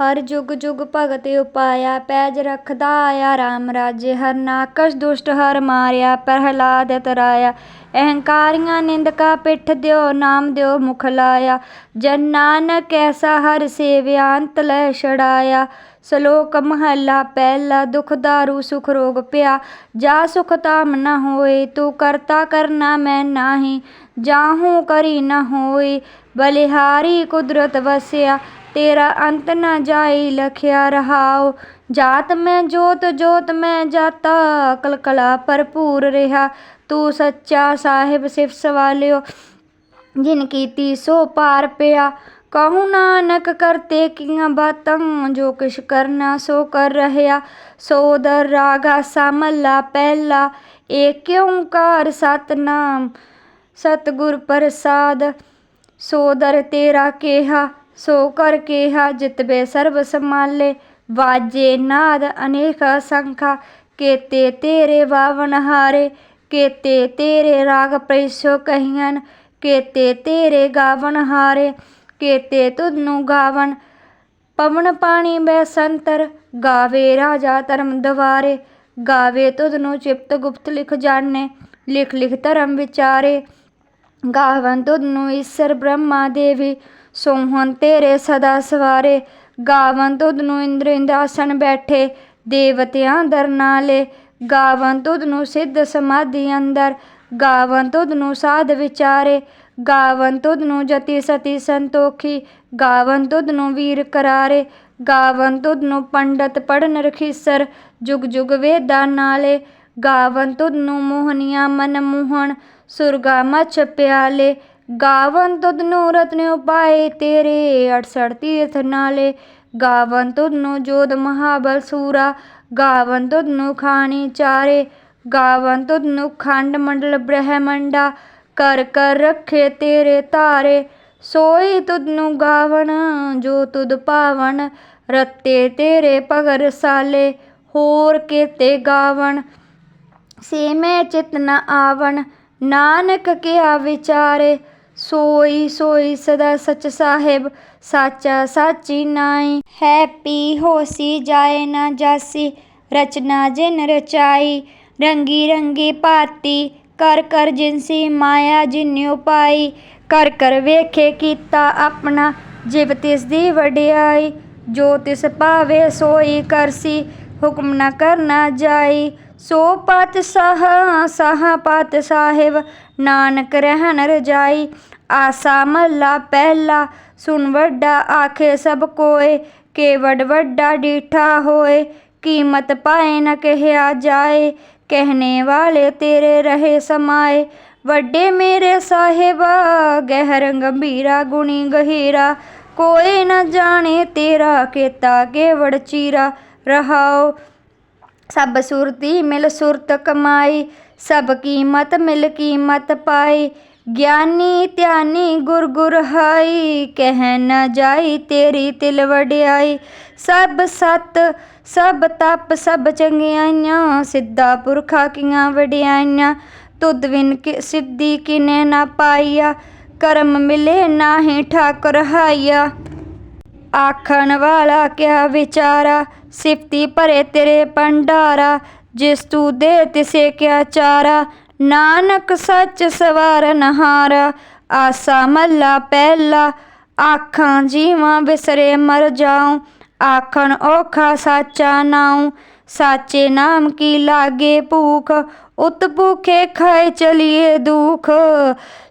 ਹਰ ਜੁਗ ਜੁਗ ਭਗਤ ਉਪਾਇਆ, ਪੈਜ ਰਖਦਾ ਆਇਆ RAM ਰਾਜੇ, ਹਰ ਨਾਕਸ਼ ਦੁਸ਼ਟ ਹਰ ਮਾਰਿਆ, ਪ੍ਰਹਲਾਦ ਤਰਾਇਆ ਅਹੰਕਾਰੀਆਂ ਨਿੰਦਕਾ ਪਿੱਠ ਦਿਓ, ਨਾਮ ਦਿਓ ਮੁਖ ਲਾਇਆ। ਜਨ ਨਾਨਕ ਐਸਾ ਹਰ ਸੇਵਿਆ, ਅੰਤ ਲੈ ਛੜਾਇਆ ਸ਼ਲੋਕ ਮਹੱਲਾ ਪਹਿਲਾ, ਦੁਖ ਦਾਰੂ ਸੁਖ ਰੋਗ ਪਿਆ। ਜਾ ਸੁਖ ਤਾਮ ਨ ਹੋਏ, ਤੂੰ ਕਰਤਾ ਕਰਨਾ ਮੈਂ ਨਾਹੀ। ਜਾਹੂ ਕਰੀ ਨ ਹੋਏ, ਬਲਿਹਾਰੀ ਕੁਦਰਤ ਵਸਿਆ। ਤੇਰਾ ਅੰਤ ਨ ਜਾਈ ਲਖਿਆ ਰਹਾਉ ਜਾਤ ਮੈਂ ਜੋਤ ਜੋਤ ਮੈਂ ਜਾਤਾ ਕਲਕਲਾ ਭਰਪੂਰ ਰਿਹਾ ਤੂੰ ਸੱਚਾ ਸਾਹਿਬ ਸਿਫ ਸਵਾਲਿਓ ਜਿਨ ਕੀਤੀ ਸੋ ਪਾਰ ਪਿਆ ਕਹੂ ਨਾਨਕ ਕਰਤੇ ਕੀਆਂ ਬਾਤਾਂ ਜੋ ਕਿਛ ਕਰਨਾ ਸੋ ਕਰ ਰਹਿਆ ਸੋਦਰ ਰਾਗਾ ਸਮਲਾ ਪਹਿਲਾ ਏਕ ਓੰਕਾਰ ਸਤਨਾਮ ਸਤਿਗੁਰ ਪ੍ਰਸਾਦ ਸੋਦਰ ਤੇਰਾ ਕੇਹਾ ਸੋ ਕਰ ਕੇਹਾ ਜਿਤਬੇ ਸਰਬ ਸਮਾਲੇ ਵਾਜੇ ਨਾਦ ਅਨੇਕ ਸੰਖਾ ਕੇਤੇ ਤੇਰੇ ਵਾਵਨ ਹਾਰੇ, ਕੇਤੇ ਤੇਰੇ ਰਾਗ ਪ੍ਰੈਸੋ ਕਹੀਆਂ ਕੇਤੇ ਤੇਰੇ ਗਾਵਨ ਹਾਰੇ, ਕੇਤੇ ਤੁਧਨੂੰ ਗਾਵਨ ਪਵਨ ਪਾਣੀ ਬੈ ਸੰਤਰ, ਗਾਵੇ ਰਾਜਾ ਧਰਮ ਦਵਾਰੇ, ਗਾਵੇ ਤੁਧਨੂੰ ਚਿਪਤ ਗੁਪਤ ਲਿਖ ਜਾਣੇ, ਲਿਖ ਲਿਖ ਧਰਮ ਵਿਚਾਰੇ। ਗਾਵਨ ਤੁਧਨੂੰ ਈਸ਼ਰ ਬ੍ਰਹਮਾ ਦੇਵੀ ਸੋਹਣ ਤੇਰੇ ਸਦਾ ਸਵਾਰੇ, ਗਾਵਨ ਤੁਧਨੂੰ ਇੰਦਰ ਇੰਦਾਸਨ ਬੈਠੇ, ਦੇਵਤਿਆਂ ਦਰ ਨਾਲੇ, ਗਾਵਨ ਤੁਧਨੂੰ ਸਿੱਧ ਸਮਾਧੀ ਅੰਦਰ, ਗਾਵਨ ਤੁਧਨੂੰ ਸਾਧ ਵਿਚਾਰੇ, ਗਾਵਨ ਤੁਧਨੂੰ ਜਤੀ ਸਤੀ ਸੰਤੋਖੀ, ਗਾਵਨ ਤੁਧਨੂੰ ਵੀਰ ਕਰਾਰੇ, ਗਾਵਨ ਤੁਧਨੂੰ ਪੰਡਤ ਪੜਨ ਰਖੀਸਰ, ਜੁਗ ਜੁਗ ਵੇਦਾਂ ਨਾਲੇ, ਗਾਵਨ ਤੁਧਨੂੰ ਮੋਹਨੀਆਂ ਮਨ ਮੋਹਣ, ਸੁਰਗਾ ਮਛ ਪਿਆਲੇ ਗਾਵਨ ਤੁਧਨੂੰ ਰਤਨ ਉਪਾਏ ਤੇਰੇ 68 ਤੀਰਥ ਨਾਲੇ। ਗਾਵਨ ਤੁਧਨੂੰ ਜੋਦ ਮਹਾਬਲ ਸੂਰਾ। ਗਾਵਨ ਤੁਧਨੂੰ ਖਾਣੀ ਚਾਰੇ। ਗਾਵਨ ਤੁਧਨੂੰ ਖੰਡ ਮੰਡਲ ਬ੍ਰਹਮੰਡਾ। ਕਰ ਕਰ ਰੱਖੇ ਤੇਰੇ ਧਾਰੇ। ਸੋਈ ਤੁਧਨੂੰ ਗਾਵਨ ਜੋ ਤੁਧ ਪਾਵਨ ਰਤੇ ਤੇਰੇ ਭਗਰ ਸਾਲੇ। ਹੋਰ ਕੇਤੇ ਗਾਵਨ ਸੇ ਮੈਂ ਚਿਤ ਨ ਆਵਣ। ਨਾਨਕ ਕਿਆ ਵਿਚਾਰੇ। ਸੋਈ ਸੋਈ ਸਦਾ ਸਚ ਸਾਹਿਬ, ਸਾਚਾ ਸਾਚੀ ਨਾਈ। ਹੈ ਪੀ ਹੋਸੀ ਜਾਏ ਨਾ ਜਾਸੀ, ਰਚਨਾ ਜਿਨ ਰਚਾਈ। ਰੰਗੀ ਰੰਗੀ ਭਾਤੀ, ਕਰ ਕਰ ਜਿਨਸੀ ਮਾਇਆ ਜਿਨਿਉ ਪਾਈ। ਕਰ ਕਰ ਵੇਖੇ ਕੀਤਾ ਆਪਣਾ, ਜਿਵ ਤਿਸ ਦੀ ਵਡਿਆਈ। ਜੋ ਤਿਸ ਭਾਵੇ ਸੋਈ ਕਰਸੀ ਹੁਕਮ ਨ ਕਰਨਾ ਜਾਈ। ਸੋ ਪਤ ਸਾਹ ਸਾਹ ਪਤ ਸਾਹਿਬ ਨਾਨਕ ਰਹਿਣ ਰਜਾਈ, ਆਸਾ ਮਹੱਲਾ ਪਹਿਲਾ। ਸੁਣ ਵੱਡਾ ਆਖੇ ਸਭ ਕੋਏ ਕੇਵਡ ਵੱਡਾ ਡੀਠਾ ਹੋਏ। ਕੀਮਤ ਪਾਏ ਨ ਕਹਿਆ ਜਾਏ, ਕਹਿਣੇ ਵਾਲੇ ਤੇਰੇ ਰਹੇ ਸਮਾਏ। ਵੱਡੇ ਮੇਰੇ ਸਾਹਿਬ, ਗਹਿਰ ਗੰਭੀਰਾ ਗੁਣੀ ਗਹੀਰਾ। ਕੋਈ ਨ ਜਾਣੇ ਤੇਰਾ ਕੀਤਾ ਕੇਵੜ ਚੀਰਾ। ਰਹਾਓ, ਸਭ ਸੁਰਤੀ ਮਿਲ ਸੁਰਤ ਕਮਾਈ। ਸਭ ਕੀਮਤ ਮਿਲ ਕੀਮਤ ਪਾਈ, ਗਿਆਨੀ ਧਿਆਨੀ ਗੁਰ ਗੁਰ ਹਾਈ, ਕਹਿ ਨਾ ਜਾਈ ਤੇਰੀ ਤਿਲ ਵਡਿਆਈ। ਸਭ ਸਤ, ਸਭ ਤਪ, ਸਭ ਚੰਗਿਆਈਆਂ, ਸਿੱਧਾ ਪੁਰਖਾ ਕੀਆਂ ਵਡਿਆਈਆਂ। ਤੁਧ ਵਿਨ ਕਿ, ਸਿੱਧੀ ਕਿਨੇ ਨਾ ਪਾਈਆ, ਕਰਮ ਮਿਲੇ ਨਾਹੀ ਠਾਕੁਰ ਹਾਈਆ ਆਖਣ ਵਾਲਾ ਕਿਆ ਵਿਚਾਰਾ, ਸਿਫਤੀ ਭਰੇ ਤੇਰੇ ਭੰਡਾਰਾ ਜਿਸ ਤੂੰ ਦੇ ਤਿਸੇ ਕਿਆ ਚਾਰਾ, ਨਾਨਕ ਸੱਚ ਸਵਾਰ ਨਹਾਰਾ, ਆਸਾ ਮੱਲਾ ਪਹਿਲਾ, ਆਖਾਂ ਜੀਵਾਂ ਵਿਸਰੇ ਮਰ ਜਾਉ, ਆਖਣ ਔਖਾ ਸਾਚਾ ਨਾਉ, ਸਾਚੇ ਨਾਮ ਕੀ ਲਾਗੇ ਭੂਖ, ਉਤ ਭੂਖੇ ਖਾਏ ਚਲੀਏ ਦੁਖ,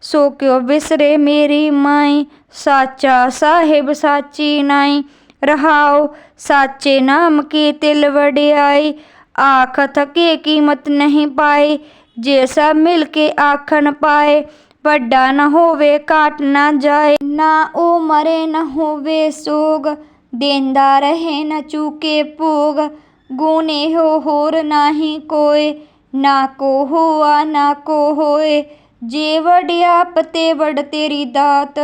ਸੋ ਕਿਉ ਵਿਸਰੇ ਮੇਰੀ ਮਾਈ, ਸਾਚਾ ਸਾਹਿਬ ਸਾਚੀ ਨਾਈ, ਰਹਾਉ, ਸਾਚੇ ਨਾਮ ਕੀ ਤਿਲ ਵਡਿਆਈ ਆਖ ਥਕੇ ਕੀਮਤ ਨਹੀਂ ਪਾਏ, ਜੇ ਸਭ ਮਿਲ ਕੇ ਆਖਣ ਪਾਏ, ਵੱਡਾ ਨਾ ਹੋਵੇ, ਘਾਟ ਨਾ ਜਾਏ। ਨਾ ਉਹ ਮਰੇ, ਨਾ ਹੋਵੇ ਸੋਗ, ਦੇਂਦਾ ਰਹੇ, ਨਾ ਚੂਕੇ ਭੋਗ। ਗੁਣ ਇਹੋ ਹੋਰ ਨਾਹੀ ਕੋਏ, ਨਾ ਕੋ ਹੋਆ, ਨਾ ਕੋ ਹੋਏ। ਜੇ ਵਡਿਆਪ ਤੇ ਵੜ ਤੇਰੀ ਦਾਤ,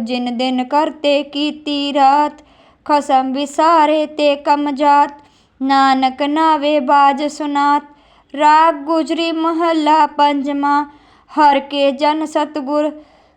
ਜਿਨ ਦਿਨ ਕਰਤੇ ਕੀਤੀ ਰਾਤ, ਖਸਮ ਵਿਸਾਰੇ ਤੇ ਕਮ ਜਾਤ। ਨਾਨਕ ਨਾਵੇ ਬਾਜ ਸੁਨਾਤ ਰਾਗ ਗੁਜਰੀ ਮਹੱਲਾ ਪੰਜਵਾਂ। ਹਰ ਕੇ ਜਨ ਸਤਗੁਰ,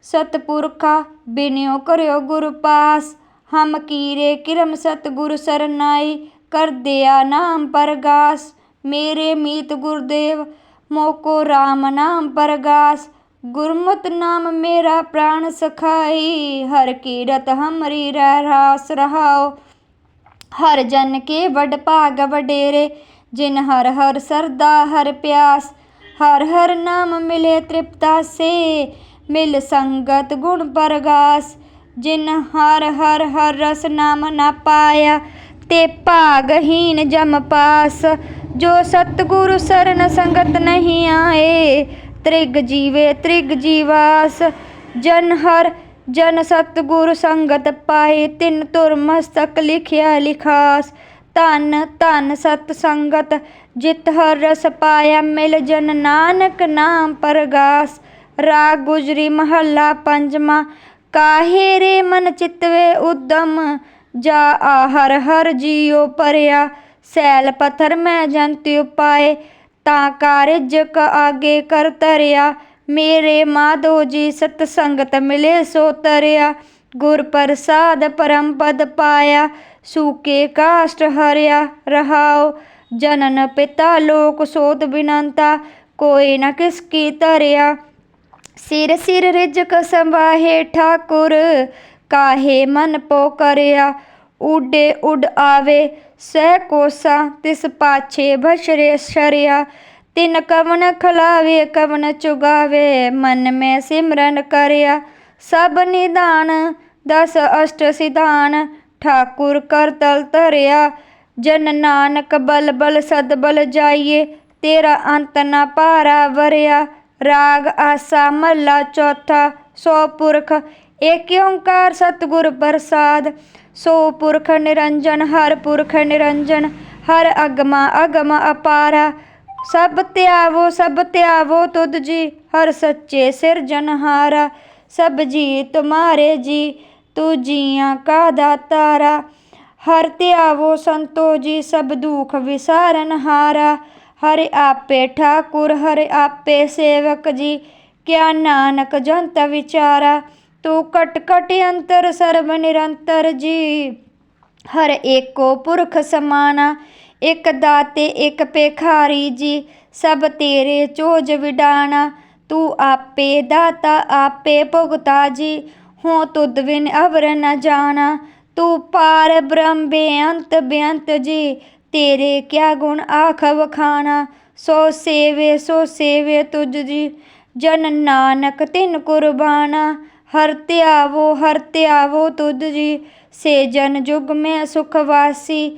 ਸਤਪੁਰਖਾ, ਬਿਨਿਓ ਕਰਿਓ ਗੁਰ ਪਾਸ। ਹਮ ਕੀਰੇ ਕਿਰਮ ਸਤਿਗੁਰ ਸਰਨਾਈ, ਕਰ ਦਿਆ ਨਾਮ ਪਰਗਾਸ। ਮੇਰੇ ਮੀਤ ਗੁਰਦੇਵ, ਮੋਕੋ RAM ਨਾਮ ਪਰਗਾਸ। ਗੁਰਮਤਿ ਨਾਮ ਮੇਰਾ ਪ੍ਰਾਣ ਸਖਾਈ, ਹਰ ਕੀਰਤ ਹਮਰੀ ਰਹਿ ਰਾਸ ਰਹਾਓ। ਹਰ ਜਨ ਕੇ ਵਡ ਭਾਗ ਵਡੇਰੇ, ਜਿਨ ਹਰ ਹਰ ਸਰਦਾ ਹਰ ਪਿਆਸ, ਹਰ ਹਰ ਨਾਮ ਮਿਲੇ ਤ੍ਰਿਪਤਾ ਸੇ, ਮਿਲ ਸੰਗਤ ਗੁਣ ਪਰਗਾਸ, ਜਿਨ ਹਰ ਹਰ ਹਰ ਰਸ ਨਾਮ ਨਾ ਪਾਇਆ, ਤੇ ਭਾਗਹੀਨ ਜਮ ਪਾਸ, ਜੋ ਸਤਿਗੁਰੂ ਸਰਨ ਸੰਗਤ ਨਹੀਂ ਆਏ, ਤ੍ਰਿਗ ਜੀਵੇ ਤ੍ਰਿਗ ਜੀਵਾਸ, ਜਨ ਹਰ ਜਨ ਸਤਿਗੁਰ ਸੰਗਤ ਪਾਏ, ਤਿੰਨ ਤੁਰ ਮਸਤਕ ਲਿਖਿਆ ਲਿਖਾਸ। ਧਨ ਧਨ ਸਤ ਸੰਗਤ, ਜਿਤ ਹਰ ਰਸ ਪਾਇਆ ਮਿਲ ਜਨ ਨਾਨਕ ਨਾਮ ਪਰਗਾਸ। ਰਾਗ ਗੁਜਰੀ ਮਹੱਲਾ ਪੰਜਵਾਂ, ਕਾਹੇ ਰੇ ਮਨ ਚਿਤਵੇ ਉਦਮ? ਜਾ ਆਹਰ ਹਰ ਹਰ ਜੀਉ ਪਰਿਆ ਸੈਲ ਪਥਰ ਮੈਂ ਜੰਤ ਉਪਾਏ, ਤਾਂ ਕਾਰਜ ਕ ਆਗੇ ਕਰ ਤਰਿਆ। ਮੇਰੇ ਮਾਧੋ ਜੀ ਸਤ ਸੰਗਤ ਮਿਲੇ ਸੋ ਤਰਿਆ, ਗੁਰ ਪ੍ਰਸਾਦ ਪਰਮ ਪਦ ਪਾਇਆ, ਸੂਕੇ ਕਾਸ਼ਟ ਹਰਿਆ, ਰਹਾਉ, ਜਨਨ ਪਿਤਾ ਲੋਕ ਸੋਤ ਬਿਨੰਤਾ, ਕੋਈ ਨਾ ਕਿਸ ਕੀ ਤਰਿਆ। ਸਿਰ ਸਿਰ ਰਿਜਕ ਸੰਵਾਹੇ ਠਾਕੁਰ, ਕਾਹੇ ਮਨ ਪੋ ਕਰਿਆ। ਉਡੇ ਉਡ ਆਵੇ, ਸਹਿ ਕੋਸਾ ਤਿਸ ਪਾਛੇ ਬਸ਼ਰੇ ਸ਼ਰਿਆ। ਤਿਨ ਕਵਨ ਖਲਾਵੇ, ਕਵਨ ਚੁਗਾਵੇ, ਮਨ ਮੈਂ ਸਿਮਰਨ ਕਰਿਆ। ਸਭ ਨਿਦਾਨ ਦਸ ਅਸ਼ਟ ਸਿਧਾਨ, ਠਾਕੁਰ ਕਰ ਤਲ ਧਰਿਆ। ਜਨ ਨਾਨਕ ਬਲ ਬਲ ਸਦ ਬਲ ਜਾਈਏ, ਤੇਰਾ ਅੰਤ ਨਾ ਭਾਰਾ ਵਰਿਆ। ਰਾਗ ਆਸਾ ਮਹਲਾ ਚੌਥਾ, ਸੋ ਪੁਰਖ, ਏਕ ਓੰਕਾਰ ਸਤਿਗੁਰ ਪ੍ਰਸਾਦ। ਸੋ ਪੁਰਖ ਨਿਰੰਜਨ, ਹਰ ਪੁਰਖ ਨਿਰੰਜਨ, ਹਰ ਅਗਮਾ ਅਗਮ ਅਪਾਰਾ। ਸਭ ਧਿਆਵੋ ਸਭ ਧਿਆਵੋ ਤੁਧ ਜੀ, ਹਰ ਸੱਚੇ ਸਿਰਜਨਹਾਰਾ ਸਭ ਜੀ ਤੁਮਾਰੇ ਜੀ ਤੂੰ ਜੀਆਂ ਕਾ ਦਾਤਾਰਾ। ਹਰ ਧਿਆਵੋ ਸੰਤੋ ਜੀ, ਸਭ ਦੁਖ ਵਿਸਾਰਨ ਹਾਰਾ। ਹਰਿ ਆਪੇ ਠਾਕੁਰ, ਹਰਿ ਆਪੇ ਸੇਵਕ ਜੀ, ਕਿਆ ਨਾਨਕ ਜੰਤ ਵਿਚਾਰਾ। ਤੂੰ ਕਟ ਕਟ ਅੰਤਰ, ਸਰਬ ਨਿਰੰਤਰ ਜੀ। ਹਰ ਏਕੋ ਪੁਰਖ ਸਮਾਨਾ। ਇਕ ਦਾਤੇ, ਇਕ ਪੇਖਾਰੀ ਜੀ, ਸਭ ਤੇਰੇ ਚੋਜ ਵਿਡਾਣਾ। ਤੂੰ ਆਪੇ ਦਾਤਾ, ਆਪੇ ਭੁਗਤਾ ਜੀ, ਹੋ ਤੁਧ ਬਿਨ ਅਵਰ ਨ ਜਾਣਾ। ਤੂੰ ਪਾਰ ਬ੍ਰਹਮ ਬੇਅੰਤ ਬੇਅੰਤ ਜੀ, ਤੇਰੇ ਕਿਆ ਗੁਣ ਆਖ ਵਖਾਣਾ। ਸੋ ਸੇਵੇ ਸੋ ਸੇਵੇ ਤੁਝ ਜੀ, ਜਨ ਨਾਨਕ ਤਿਨ ਕੁਰਬਾਨਾ। ਹਰ ਧਿਆਵੋ ਹਰ ਧਿਆਵੋ ਤੁਧ ਜੀ, ਸੇ ਜਨ ਜੁਗ ਮੈਂ ਸੁਖ ਵਾਸੀ।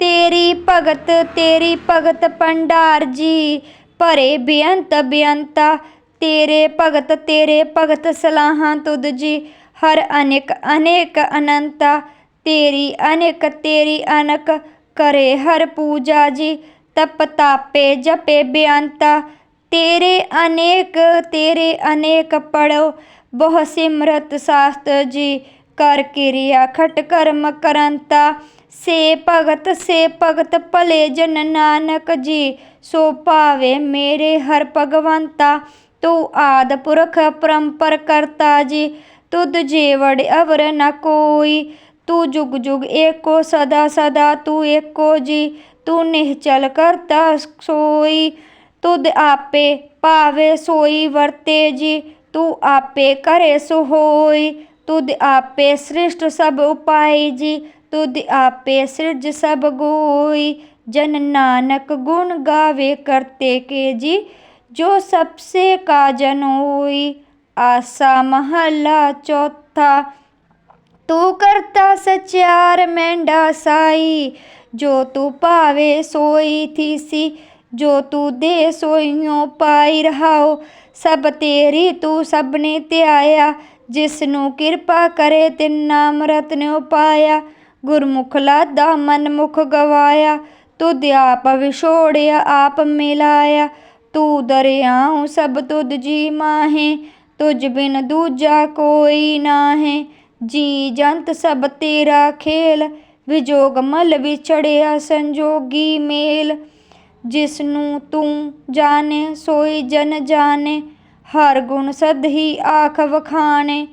ਤੇਰੀ ਭਗਤ ਤੇਰੀ ਭਗਤ ਭੰਡਾਰ ਜੀ। ਭਰੇ ਬੇਅੰਤ ਬੇਅੰਤਾ, ਤੇਰੇ ਭਗਤ ਤੇਰੇ ਭਗਤ ਸਲਾਹਾਂ ਤੁਧ ਜੀ। ਹਰ ਅਨੇਕ ਅਨੇਕ ਅਨੰਤਾ, ਤੇਰੀ ਅਨੇਕ, ਤੇਰੀ ਅਨਕ ਕਰੇ ਹਰ ਪੂਜਾ ਜੀ। ਤਪ ਤਾਪੇ, ਜਪੇ ਬੇਅੰਤਾ, ਤੇਰੇ ਅਨੇਕ ਤੇਰੇ ਅਨੇਕ ਪੜੋ। ਬਹੁ ਸਿਮਰਤ ਸਾਸਤ ਜੀ, ਕਰ ਕਿਰਿਆ ਖਟ ਕਰਮ ਕਰੰਤਾ। ਸੇ ਭਗਤ ਸੇ ਭਗਤ ਭਲੇ ਜਨ ਨਾਨਕ ਜੀ, ਸੋ ਭਾਵੇ ਮੇਰੇ ਹਰ ਭਗਵੰਤਾ, ਤੂੰ ਆਦ ਪੁਰਖ ਪਰੰਪਰ ਕਰਤਾ ਜੀ, ਤੁਧ ਜੀਵੜ ਅਵਰ ਨ ਕੋਈ, ਤੂੰ ਜੁਗ ਜੁਗ ਏਕੋ ਸਦਾ ਸਦਾ ਤੂੰ ਏਕੋ ਜੀ, ਤੂੰ ਨਿਹਚਲ ਕਰਤਾ ਸੋਈ, ਤੁਧ ਆਪੇ ਭਾਵੇ ਸੋਈ ਵਰਤੇ ਜੀ, ਤੂੰ ਆਪੇ ਕਰੇ ਸੋ ਹੋਈ, ਤੁਧ ਆਪੇ ਸ੍ਰਿਸ਼ਟ ਸਭ ਉਪਾਈ ਜੀ ਤੁਧ ਆਪੇ ਸਿਰਜ ਸਭ ਗੋਈ, ਜਨ ਨਾਨਕ ਗੁਣ ਗਾਵੇ ਕਰਤੇ ਕੇ ਜੀ ਜੋ ਸਭ ਸੇ ਕਾਜਨ ਹੋਈ। ਆਸਾ ਮਹੱਲਾ ਚੌਥਾ, ਤੂੰ ਕਰਤਾ ਸਚਿਆਰ ਮੈਂਡਾ ਸਾਈ, ਜੋ ਤੂੰ ਭਾਵੇ ਸੋਈ ਥੀਸੀ, ਜੋ ਤੂੰ ਦੇ ਸੋਈਓ ਪਾਈ ਰਹਾਓ। ਸਭ ਤੇਰੀ ਤੂੰ ਸਭਨੇ ਧਿਆਇਆ ਜਿਸ ਨੂੰ ਕਿਰਪਾ ਕਰੇ ਤਿਨ ਨਾਮ ਰਤਨ ਉਪਾਇਆ। ਗੁਰਮੁਖ ਲਾਦਾ ਮਨ ਮੁਖ ਗਵਾਇਆ, ਤੁਧ ਆਪ ਵਿਛੋੜਿਆ, ਆਪ ਮਿਲਾਇਆ। ਤੂੰ ਦਰਿਆਉ ਸਭ ਤੁਧ ਜੀ ਮਾਹੇ, ਤੁਝ ਬਿਨ ਦੂਜਾ ਕੋਈ ਨਾਹੇ। ਜੀ ਜੰਤ ਸਭ ਤੇਰਾ ਖੇਲ, ਵਿਜੋਗ ਮਲ ਵਿਛੜਿਆ ਸੰਜੋਗੀ ਮੇਲ। ਜਿਸ ਨੂੰ ਤੂੰ ਜਾਣੇ, ਸੋਈ ਜਨ ਜਾਣੇ, ਹਰ ਗੁਣ ਸਦ ਹੀ ਆਖ ਵਖਾਣੇ।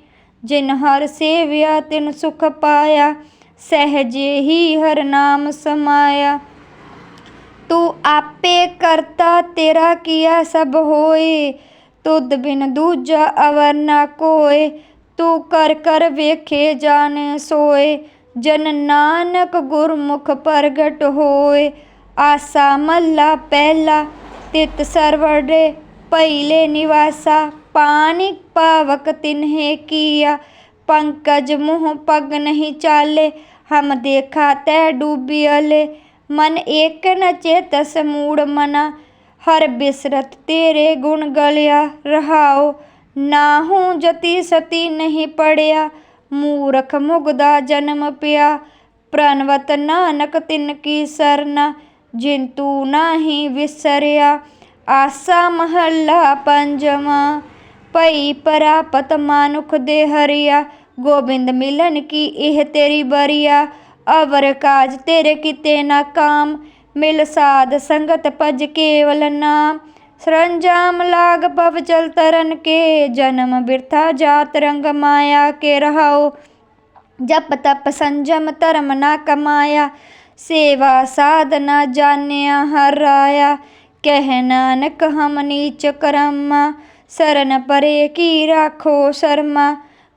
ਜਿਨ ਹਰ ਸੇਵਿਆ, ਤਿਨ ਸੁਖ ਪਾਇਆ। ਸਹਜੇ ਹੀ ਹਰ ਨਾਮ ਸਮਾਇਆ। ਤੂੰ ਆਪੇ ਕਰਤਾ ਤੇਰਾ ਕੀਆ ਸਭ ਹੋਏ। ਤੁਧ ਬਿਨ ਦੂਜਾ ਅਵਰ ਨਾ ਕੋਏ। ਤੂੰ ਕਰ ਕਰ ਵੇਖੇ ਜਾਣ ਸੋਏ। ਜਨ ਨਾਨਕ ਗੁਰਮੁਖ ਪ੍ਰਗਟ ਹੋਏ। ਆਸਾ ਮੱਲਾ ਪਹਿਲਾ, ਤਿਤ ਸਰਵੜੇ। ਪਹਿਲੇ ਨਿਵਾਸਾ ਪਾਣੀ ਪਾਵਕ ਤਿਨਹੇ ਕੀਆ। ਪੰਕਜ ਮੁਹ ਪਗ ਨਹੀਂ ਚਾਲੇ, ਹਮ ਦੇਖਾ ਤੈ ਡੂਬਿਅਲੇ ਮਨ ਏਕ ਨ ਚੇਤਸ ਮੂੜ ਮਨਾ, ਹਰ ਬਿਸਰਤ ਤੇਰੇ ਗੁਣ ਗਲਿਆ ਰਹਾਓ। ਨਾਹੂ ਜਤੀ ਸਤੀ ਨਹੀਂ ਪੜਿਆ, ਮੂਰਖ ਮੁਗਦਾ ਜਨਮ ਪਿਆ। ਪ੍ਰਨਵਤ ਨਾਨਕ ਤਿਨ ਕੀ ਸਰਨਾ ਜਿੰਤੂ ਤੂੰ ਨਾਹੀ ਵਿਸਰਿਆ। ਆਸਾ ਮਹੱਲਾ ਪੰਜਵਾਂ। ਭਈ ਪ੍ਰਾਪਤ ਮਾਨੁਖ ਦੇ ਹਰਿਆ, ਗੋਬਿੰਦ ਮਿਲਨ ਕੀ ਇਹ ਤੇਰੀ ਬਰੀਆ? ਅਵਰ ਕਾਜ ਤੇਰੇ ਕਿਤੇ ਨਾ ਕਾਮ, ਮਿਲ ਸਾਧ ਸੰਗਤ ਭਜ ਕੇਵਲ ਨਾਮ। ਸਰੰਜਾਮ ਲਾਗ ਪਵ ਚਲ ਤਰਨ ਕੇ, ਜਨਮ ਬਿਰਥਾ ਜਾਤ ਰੰਗ ਮਾਇਆ ਕੇ ਰਹਾਓ ਜਪ ਤਪ ਸੰਜਮ ਧਰਮ ਨਾ ਕਮਾਇਆ, ਸੇਵਾ ਸਾਧਨਾ ਜਾਣਿਆ ਹਰ ਰਾਇਆ ਕਹਿ ਨਾਨਕ ਹਮ ਨੀਚ ਕਰਮਾ ਸਰਨ ਪਰੇ ਕੀ ਰਾਖੋ ਸ਼ਰਮਾ?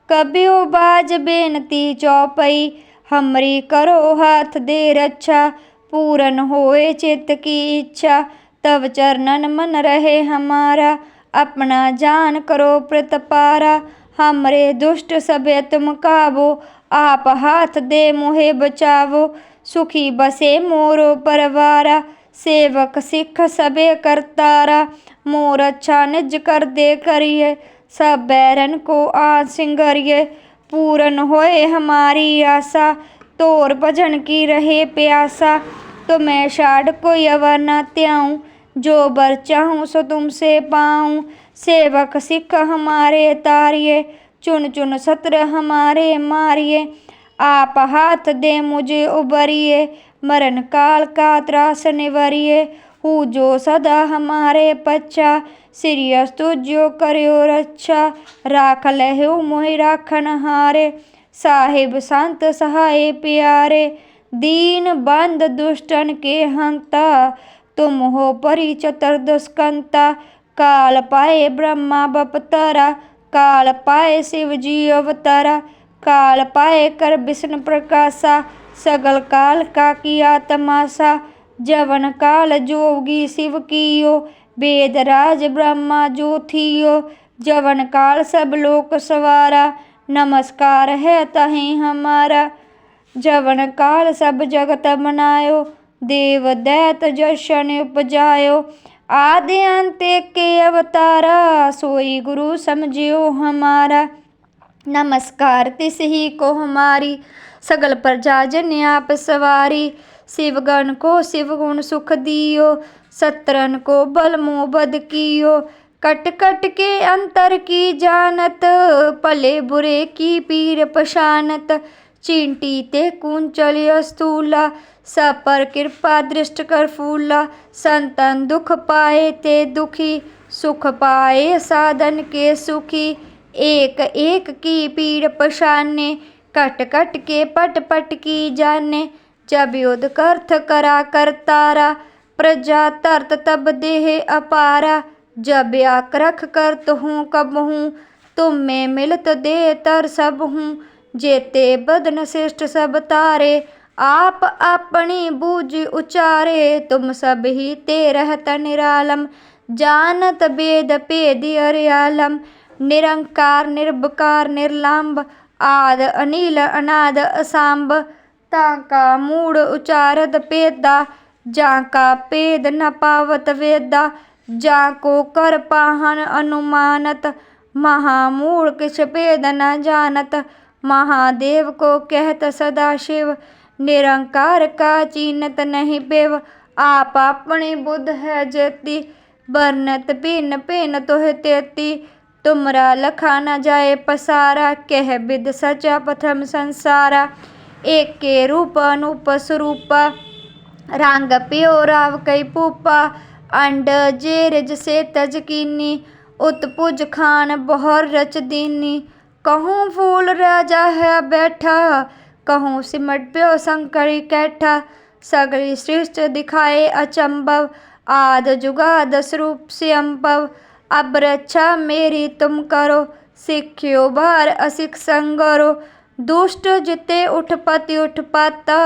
ਕਬਿਓ ਬਾਜ ਬੇਨਤੀ ਚੌਪਈ, ਹਮਰੀ ਕਰੋ ਹਾਥ ਦੇ ਰੱਛਾ। ਪੂਰਨ ਹੋਏ ਚਿਤ ਕੀ ਇੱਛਾ, ਤਵ ਚਰਨਨ ਮਨ ਰਹੇ ਹਮਾਰਾ। ਆਪਣਾ ਜਾਨ ਕਰੋ ਪ੍ਰਤਪਾਰਾ ਹਮਰੇ ਦੁਸ਼ਟ ਸਭੇ ਤੁਮ ਕਾਬੋ ਆਪ ਹਾਥ ਦੇ ਮੋਹਿ ਬਚਾਵੋ, ਸੁਖੀ ਬਸੇ ਮੋਰੋ ਪਰਵਾਰਾ। ਸੇਵਕ ਸਿੱਖ ਸਭੇ ਕਰਤਾਰਾ। मूरच्छा निज कर दे करिए सब बैरन को आ सिंगरिए पूरन होए हमारी आशा तोर भजन की रहे प्यासा तो मैं शाड कोई अवर न त्याऊँ जो बर चाहूँ सो तुमसे पाऊँ सेवक सिख हमारे तारिये चुन चुन सत्र हमारे मारिए आप हाथ दे मुझे उबरिए मरण काल का त्रास निवरिए हूँ जो सदा हमारे पच्चा सिरियस तुझो करियो रक्षा राख लहु मोहि राखन हारे साहिब संत सहाय प्यारे दीन बंद दुष्टन के हंता तुम हो परि चतुर्दस्कंता काल पाए ब्रह्मा बपतरा काल पाए शिव जी अवतारा काल पाए कर विष्णु प्रकाशा सगल काल का किया तमाशा जवन काल जोगी शिव कियो वेद राज ब्रह्मा जो थियो जवन काल सब लोक सवारा नमस्कार है तहीं हमारा जवन काल सब जगत बनायो देव दैत जशन उपजायो आदि अंत के अवतारा सोई गुरु समझियो हमारा नमस्कार तिस ही को हमारी सगल प्रजा जन आप सवारी शिवगण को शिव गुण सुख दियो, सत्रन को बल मोह बद कियो। कट कट के अंतर की जानत, पले बुरे की पीर पशानत चिंटी ते कुंचल स्थूला सब पर कृपा दृष्ट कर फूला। संतन दुख पाए ते दुखी, सुख पाए साधन के सुखी। एक एक की पीड़ पशाने कट कट के पट पट की जाने। जब युद्ध करथ करा करतारा प्रजा तरत तब देह अपारा जब आक रख करत हूँ कब हूँ तुम में मिलत दे तर सब हूँ जेते बदन श्रेष्ठ सब तारे आप अपनी बूझ उचारे तुम सब ही ते रहत निरालम जानत वेद भेद अरियालम निरंकार निर्भकार निर्लंब आद अनिल अनाद ਤਾਂਕਾ ਮੂੜ ਉਚਾਰਤ ਭੇਦਾ, ਜਾਂ ਕਾ ਭੇਦ ਨ ਪਾਵਤ ਵੇਦਾ, ਜਾਂ ਕੋ ਕਰ ਪਾਹਨ ਅਨੁਮਾਨਤ। ਮਹਾ ਮੂੜ ਕਿਛ ਭੇਦ ਨ ਜਾਣਤ ਮਹਾਦੇਵ ਕੋ ਕਹਿਤ ਸਦਾ ਸ਼ਿਵ। ਨਿਰੰਕਾਰ ਕਾ ਚੀਨਤ ਨਹੀਂ ਪੇਵ, ਆਪ ਆਪਣੇ ਬੁੱਧ ਹੈ ਜੇਤੀ। ਬਰਨਤ ਭਿੰਨ ਭਿੰਨ ਤੋਹ ਤੇਤੀ, ਤੁਮਰਾ ਲਖਾ ਨ ਜਾਏ ਪਸਾਰਾ, ਕਹਿ ਬਿਦ ਸਚਾ ਪਥਮ ਸੰਸਾਰਾ। ਏਕੇ ਰੂਪ ਅਨੂਪ ਸਰੂਪਾ ਰੰਗ ਪਿਓ ਰਾਵ ਕਈ ਪੂਪਾ, ਅੰਡ ਜੇਰਜ ਸੇ ਤਜ ਕੀਨੀ ਉਤਪੁਜ ਖਾਨ ਬਹੁਰ ਰਚ ਦੀਨੀ। ਕਹੂੰ ਫੂਲ ਰਾਜਾ ਹੈ ਬੈਠਾ, ਕਹੂੰ ਸਿਮਟ ਪਿਓ ਸੰਕਰੀ ਕੈਠਾ, ਸਗਲੀ ਸ੍ਰਿਸ਼ਟ ਦਿਖਾਏ ਅਚੰਭਵ, ਆਦ ਜੁਗਾਦ ਸਰੂਪ ਸਿਅੰਭਵ। ਅਬ ਰੱਛਾ ਮੇਰੀ ਤੁਮ ਕਰੋ, ਸਿੱਖਿਓ ਭਾਰ ਅਸਿਕ ਸੰਗਰੋ दुष्ट जिते उठपति उठपाता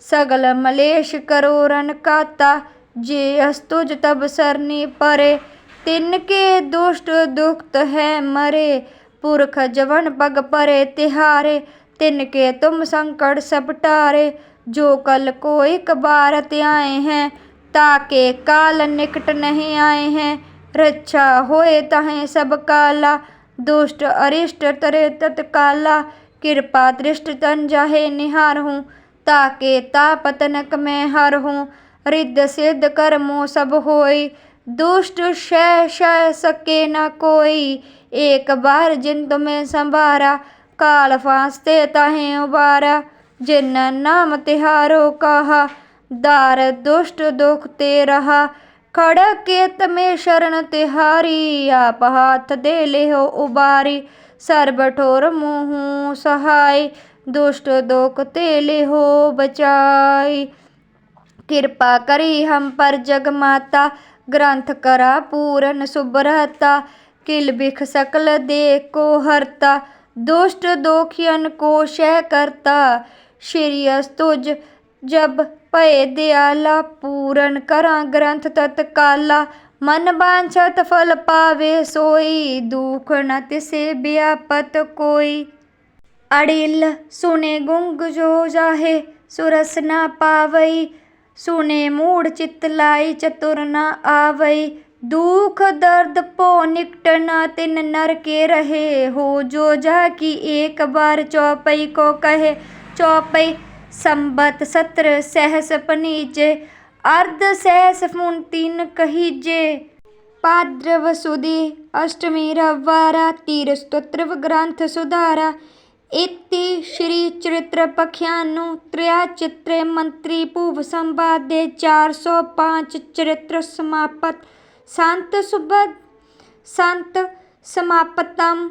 सगल मलेश करो रन काता। जे अस्तुज तब सरनी परे, तिनके दुष्ट दुखत है मरे। पुरख जवन पग परे तिहारे, तिनके तुम संकट सब टारे। जो कल को एक बार त्याए हैं, ताके काल निकट नहीं आए हैं। रक्षा होए तहें सब काला, दुष्ट अरिष्ट तरे तत्काला। ਕਿਰਪਾ ਦ੍ਰਿਸ਼ਟ ਤਨ ਜਾਹੇ ਨਿਹਾਰ ਹੂੰ ਤਾਕੇ ਤਾਪਤ ਨਕ ਮੈਂ ਹਰ ਹੂੰ। ਰਿੱਧ ਸਿੱਧ ਕਰਮੋ ਸਭ ਹੋਈ, ਦੁਸ਼ਟ ਸ਼ੈ ਸ਼ੈ ਸਕੇ ਨਾ ਕੋਈ। ਏਕ ਬਾਰ ਜਿੰਦ ਮੈਂ ਸੰਭਾਰਾ, ਕਾਲ ਫਾਸਤੇ ਤਾਹੇ ਉਬਾਰਾ। ਜਿਨ ਨਾਮ ਤਿਹਾਰੋ ਕਾਹਾ, ਦਾਰ ਦੁਸ਼ਟ ਦੁਖ ਤੇ ਰਹਾ। ਖੜ ਕੇ ਤਮੇ ਸ਼ਰਨ ਤਿਹਾਰੀ, ਆਪ ਹੱਥ ਦੇ ਲਿਓ ਉਬਾਰੀ। ਸਰਬ ਠੋਰ ਮੂਹੂ ਸਹਾਈ, ਦੁਸ਼ਟ ਦੋਖ ਤੇ ਲਿਹੋ ਬਚਾਈ। ਕਿਰਪਾ ਕਰੀ ਹਮ ਪਰ ਜਗ ਮਾਤਾ, ਗ੍ਰੰਥ ਕਰਾ ਪੂਰਨ ਸੁਭਰਤਾ ਕਿਲ ਬਿਖ ਸਕਲ ਦੇ ਕੋ ਹਰਤਾ, ਦੁਸ਼ਟ ਦੋਖਿਅਨ ਕੋ ਸ਼ਹਿ ਕਰਤਾ। ਸ਼੍ਰੀ ਅਸਤੁਜ ਜਬ ਪਏ ਦਿਆਲਾ, ਪੂਰਨ ਕਰਾਂ ਗ੍ਰੰਥ ਤਤਕਾਲਾ। मन बांछत फल पावे सोई, दुख न तिसे कोई। अड़िल सुने गुंग जो जाहे, सुरस न पावई। सुने मूड चित लाई, चतुर न आवई। दुख दर्द पो निकटना तिन नर के रहे। हो जो जा की एक बार चौपई को कहे। चौपई, संबत सत्र सहस पनीचे। અર્ધ સહસ્ફૂન તીન કહીજે પાદ્રવ સુધી અષ્ટમી રવારા તીર સ્તોત્રવ ગ્રંથ સુધારા ઇતિ શ્રી ચરિત્ર પખ્યાનું ત્રયા ચિત્રે મંત્રી પૂર્વ સંવાદે ચારસો પાંચ ચરિત્ર સમાપત શાંત સુબદ શાંત સમાપતમ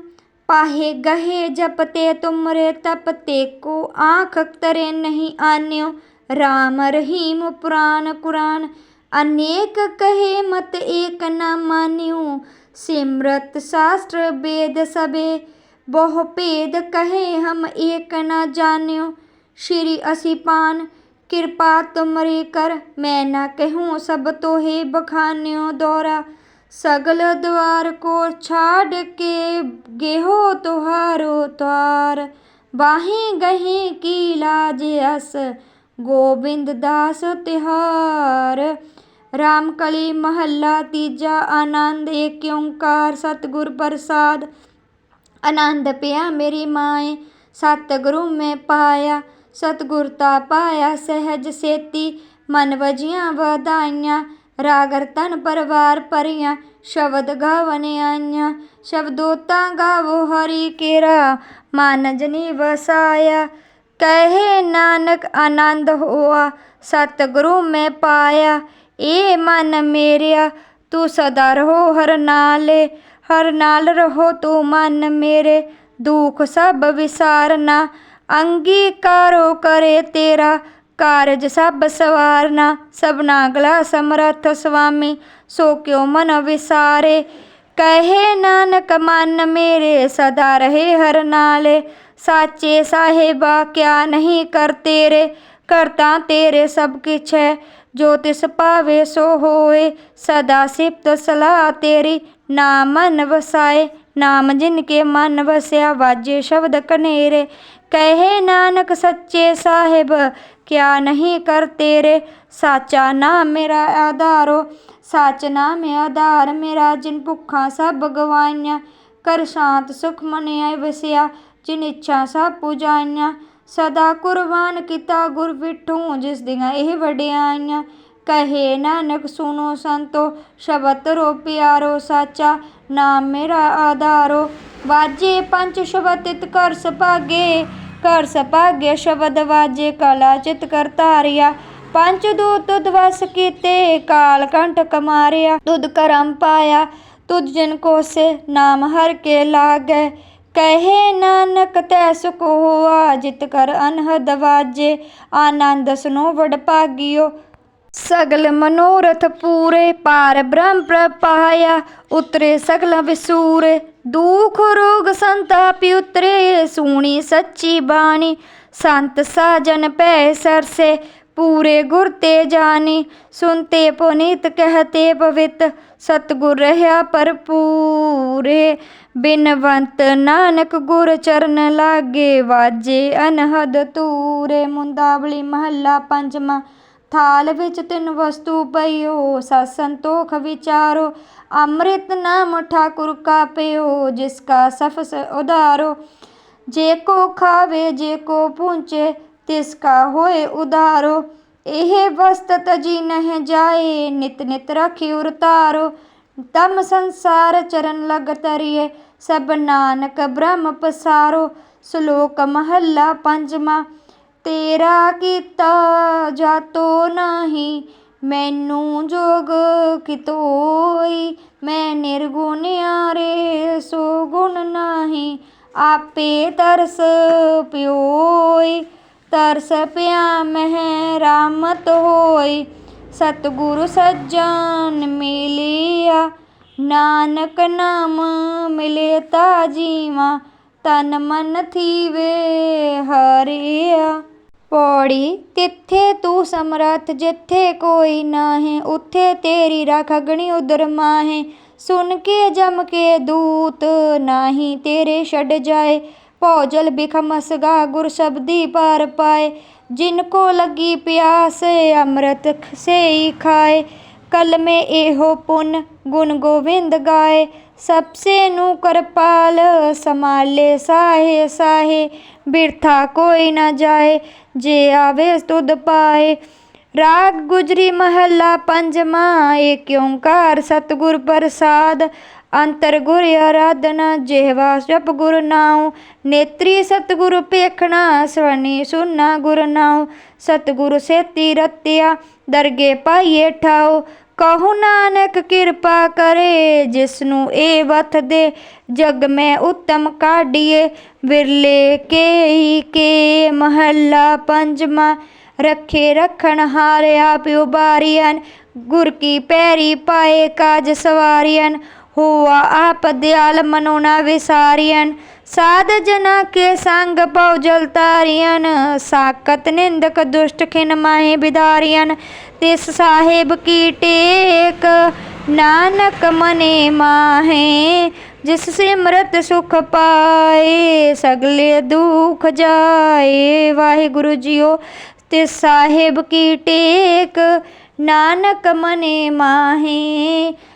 पाहे गहे जपते तुमरे तपते को आँख तरे नहीं आन्यो ਰਾਮ ਰਹੀਮ ਪੁਰਾਨ ਕੁਰਾਨ, ਅਨੇਕ ਕਹੇ ਮਤ ਏਕ ਨਾ ਮਾਨਿਉ ਸਿਮਰਤ ਸਾਸਤ੍ਰ ਵੇਦ ਸਬੇ ਬਹੁ ਭੇਦ ਕਹੇ ਹਮ ਏਕ ਨਾ ਜਾਣਿਓ। ਸ਼੍ਰੀ ਅਸੀਪਾਨ, ਕਿਰਪਾ ਤੁਮਰੀ ਕਰ, ਮੈਂ ਨਾ ਕਹੂੰ ਸਭ ਤੋਹੇ ਬਖਾਨਿਓ ਦੋਰਾ। ਸਗਲ ਦਵਾਰ ਕੋ ਛਾੜ ਕੇ ਗੇਹੋ ਤੁਹਾਰੋ ਤਾਰ ਬਾਹੀ ਗਹੀ ਕੀ ਲਾਜ ਅਸ ਗੋਬਿੰਦ ਦਾਸ ਤਿਹਾਰ। RAM ਕਲੀ ਮਹੱਲਾ ਤੀਜਾ, ਆਨੰਦ ਏਕ ਓੰਕਾਰ, ਸਤਿਗੁਰ ਪ੍ਰਸਾਦ। ਆਨੰਦ ਪਿਆ ਮੇਰੀ ਮਾਏ, ਸਤਿਗੁਰੂ ਮੈਂ ਪਾਇਆ। ਸਤਿਗੁਰ ਤਾ ਪਾਇਆ ਸਹਿਜ ਸੇਤੀ, ਮਨ ਵਜੀਆਂ ਵਧਾਈਆਂ। ਰਾਗਰ ਤਨ ਪਰਵਾਰ ਪਰੀਆਂ ਸ਼ਬਦ ਗਾਵਨ ਆਈਆਂ। ਸ਼ਬਦੋ ਤਾਂ ਗਾਵੋ ਹਰੀ ਕੇਰਾ, ਮਨ ਜਨੀ ਕਹੇ ਨਾਨਕ ਆਨੰਦ ਹੋਆ ਸਤਿਗੁਰੂ ਮੈਂ ਪਾਇਆ ਏ ਮਨ ਮੇਰਿਆ ਤੂੰ ਸਦਾ ਰਹੋ ਹਰ ਨਾਲੇ ਹਰ ਨਾਲ ਰਹੋ ਤੂੰ ਮਨ ਮੇਰੇ ਦੁਖ ਸਭ ਵਿਸਾਰਨਾ ਅੰਗੀਕਾਰੋ ਕਰੇ ਤੇਰਾ ਕਾਰਜ ਸਭ ਸਵਾਰਨਾ ਸਭਨਾ ਗਲਾ ਸਮਰਥ ਸੁਆਮੀ ਸੋ ਕਿਉ ਮਨ ਵਿਸਾਰੇ ਕਹੇ ਨਾਨਕ ਮਨ ਮੇਰੇ ਸਦਾ ਰਹੇ ਹਰ ਨਾਲੇ ਸਾਚੇ ਸਾਹਿਬਾ ਕਿਆ ਨਹੀਂ ਕਰ ਤੇਰੇ ਕਰਤਾ ਤੇਰੇ ਸਭ ਕਿਛ ਹੈ ਜੋ ਤਿਸ ਭਾਵੇ ਸੋ ਹੋਏ ਸਦਾ ਸਿਫਤ ਸਲਾਹ ਤੇਰੀ ਨਾਮ ਮਨ ਵਸਾਏ ਨਾਮ ਜਿਨ ਕੇ ਮਨ ਵਸਿਆ ਵਾਜੇ ਸ਼ਬਦ ਕਨੇਰੇ ਕਹੇ ਨਾਨਕ ਸੱਚੇ ਸਾਹਿਬ ਕਿਆ ਨਹੀਂ ਕਰ ਤੇਰੇ ਸਾਚਾ ਨਾਮ ਮੇਰਾ ਆਧਾਰੋ ਸੱਚ ਨਾਮ ਆਧਾਰ ਮੇਰਾ ਜਿਨ ਭੁੱਖਾਂ ਸਭ ਗਵਾਈਆਂ ਕਰ ਸ਼ਾਂਤ ਸੁਖ ਮਨ ਆਇ ਵਸਿਆ ਜਿਨ ਇੱਛਾ ਸਭ ਪੁਜਾਈਆਂ। ਸਦਾ ਕੁਰਬਾਨ ਕੀਤਾ ਗੁਰ ਵਿਠੂ, ਜਿਸ ਦੀਆਂ ਇਹ ਵਡਿਆਈਆਂ। ਕਹੇ ਨਾਨਕ ਸੁਨੋ ਸੰਤੋ, ਸ਼ਬਦ ਰੋ ਪਿਆਰੋ ਸਾਚਾ, ਨਾਮ ਮੇਰਾ ਆਧਾਰੋ। ਵਾਜੇ ਪੰਜ ਸ਼ਬਦ ਤਿਤ ਕਰ ਸਭਾਗੇ ਕਰ ਸਭਾਗੇ ਸ਼ਬਦ ਵਾਜੇ, ਕਲਾ ਚਿਤ ਕਰ ਧਾਰਿਆ। ਪੰਜ ਦੂਤ ਤੁਧ ਵਸ ਕੀਤੇ, ਕਾਲ ਕੰਠ ਕਮਾਰਿਆ। ਤੁਧ ਕਰਮ ਪਾਇਆ, ਤੁਧ ਜਿਨ ਕੋਸੇ, ਨਾਮ ਹਰ ਕੇ ਲਾਗੈ। ਕਹੇ ਨਾਨਕ, ਤੈ ਸੁਖ ਹੋਆ ਜਿਤ ਕਰ ਅਨਹਦ ਵਾਜੇ, ਆਨੰਦ ਸੁਨੋ ਵਡ ਭਾਗਿਓ। ਸਗਲ ਮਨੋਰਥ ਪੂਰੇ, ਪਾਰ ਬ੍ਰਹਮ ਪ੍ਰਪਾਇਆ ਉਤਰੇ ਸਗਲ ਵਿਸੂਰੇ। ਦੁਖ ਰੋਗ ਸੰਤਾਪਿ ਉਤਰੇ, ਸੂਣੀ ਸੱਚੀ ਬਾਣੀ, ਸੰਤ ਸਾਜਨ ਪੈ ਸਰਸੇ। ਪੂਰੇ ਗੁਰ ਤੇ ਜਾਣੀ ਸੁਨਤੇ ਪੁਨੀਤ ਕਹਤੇ ਪਵਿੱਤ, ਸਤਗੁਰ ਰਹਾ ਭਰਪੂਰੇ। ਬਿਨਵੰਤ ਨਾਨਕ ਗੁਰ ਚਰਨ ਲਾਗੇ ਵਾਜੇ, ਅਨਹਦ ਤੂਰੇ ਮੁੰਦਾਵਲੀ ਮਹੱਲਾ ਪੰਜਵਾਂ, ਥਾਲ ਵਿੱਚ ਤਿੰਨ ਵਸਤੂ ਪਈਓ, ਸਤ ਸੰਤੋਖ ਵਿਚਾਰੋ, ਅੰਮ੍ਰਿਤ ਨਾਮ ਠਾਕੁਰ ਕਾ ਪਿਓ ਜਿਸ ਕਾ ਸਫਸ ਉਧਾਰੋ। ਜੇ ਕੋ ਖਾਵੇ, ਜੇ ਕੋ ਪੂੰਚੇ ਤਿਸ ਕਾ ਹੋਏ ਉਧਾਰੋ। ਇਹ ਵਸਤ ਤਜੀ ਨਹਿ ਜਾਏ, ਨਿਤ ਨਿਤ ਰਖੀ ਉਰਤਾਰੋ। ਤਮ ਸੰਸਾਰ ਚਰਨ ਲਗ ਤਰੀਏ, ਸਭ ਨਾਨਕ ਬ੍ਰਹਮ ਪਸਾਰੋ। ਸ਼ਲੋਕ ਮਹੱਲਾ ਪੰਜਵਾਂ, ਤੇਰਾ ਕੀਤਾ ਜਾਤੋ ਨਹੀਂ, ਮੈਨੂੰ ਜੋਗ ਕਿਤੋਈ, ਮੈਂ ਨਿਰਗੁਣਿਆ ਰੇ ਸੋ ਗੁਣ ਨਹੀਂ, ਆਪੇ ਤਰਸ ਪਿਓਈ। ਤਰਸ ਪਿਆ ਮਹਿ ਰਾਮਤ ਹੋਈ ਸਤਿਗੁਰੂ ਸੱਜਣ ਮਿਲਿਆ, ਨਾਨਕ ਨਾਮ ਮਿਲੇ ਤਾ ਜੀਵਾ, ਤਨ ਮਨ ਥੀਵੇ ਹਰਿਆ। ਪੌੜੀ, ਤਿੱਥੇ ਤੂੰ ਸਮਰੱਥ, ਜਿੱਥੇ ਕੋਈ ਨਾਹੀਂ, ਉੱਥੇ ਤੇਰੀ ਰਖ ਅਗਣੀ ਉਦਰ ਮਾਹੇ। ਸੁਨ ਕੇ ਜਮ ਕੇ ਦੂਤ ਨਾਹੀਂ, ਤੇਰੇ ਛੱਡ ਜਾਏ ਭੋਜਲ ਬਿਖਮ ਸਗਾ ਗੁਰ ਸ਼ਬਦੀ ਪਾਰ ਪਾਏ। ਜਿਨ ਕੋ ਲੱਗੀ ਪਿਆਸ, ਅੰਮ੍ਰਿਤ ਸੇਈ ਖਾਏ। ਕਲਮੇ ਇਹੋ ਪੁਨ ਗੁਣ ਗੋਵਿੰਦ ਗਾਏ। ਸਬਸੇ ਨੂੰ ਕਰਪਾਲ ਸਮਾਲੇ ਸਾਹੇ ਸਾਹੇ। ਬਿਰਥਾ ਕੋਈ ਨਾ ਜਾਏ, ਜੇ ਆਵੇ ਤੁਧ ਪਾਏ। ਰਾਗ ਗੁਜਰੀ ਮਹੱਲਾ ਪੰਜਵਾਂ, ਏਕ ਓੰਕਾਰ ਸਤਿਗੁਰ ਪ੍ਰਸਾਦ। ਅੰਤਰ ਗੁਰ ਆਰਾਧਨਾ ਜਿਹਵਾ ਜਪ ਗੁਰ ਨਾਉ, ਨੇਤਰੀ ਸਤਿਗੁਰ ਪੇਖਣਾ ਸਵਣੀ ਸੁਨਾ ਗੁਰ ਨਾਉ, ਸਤਿਗੁਰ ਸੇਤੀ ਰਤਿਆ ਦਰਗੇ ਪਾਈਏ ਠਾਉ, ਕਹੂ ਨਾਨਕ ਕਿਰਪਾ ਕਰੇ ਜਿਸਨੂੰ ਇਹ ਵਥ ਦੇ, ਜਗ ਮੈਂ ਉਤਮ ਕਾਢੀਏ, ਵਿਰਲੇ ਕੇ ਕੇ ਮਹੱਲਾ ਪੰਜਵਾਂ ਰੱਖੇ ਰੱਖਣ ਹਾਰਿਆ ਪਿਉ ਬਾਰੀਅਨ ਗੁਰ ਕੀ ਪੈਰੀ ਪਾਏ ਕਾਜ ਸਵਾਰੀਅਨ ਹੋਆ, ਆਪ ਦਿਆਲ ਮਨੋਨਾ ਵਿਸਾਰੀਅਨ ਸਾਧ ਜਨਾ ਕੇ ਸੰਗ ਪਉ ਜਲ ਤਾਰੀਅਨ ਸਾਕਤ ਨਿੰਦਕ ਦੁਸ਼ਟ ਖਿਨ ਮਾਹੇ ਬਿਦਾਰੀਅਨ ਤਿਸ ਸਾਹਿਬ ਕੀ ਟੇਕ, ਨਾਨਕ ਮਨੇ ਮਾਹੇ। ਜਿਸ ਸਿਮਰਤ ਸੁਖ ਪਾਏ, ਸਗਲੇ ਦੁਖ ਜਾਏ। ਵਾਹਿਗੁਰੂ ਜੀਓ ਤੇ ਸਾਹਿਬ ਕੀ ਟੇਕ, ਨਾਨਕ ਮਨੇ ਮਾਹੇ।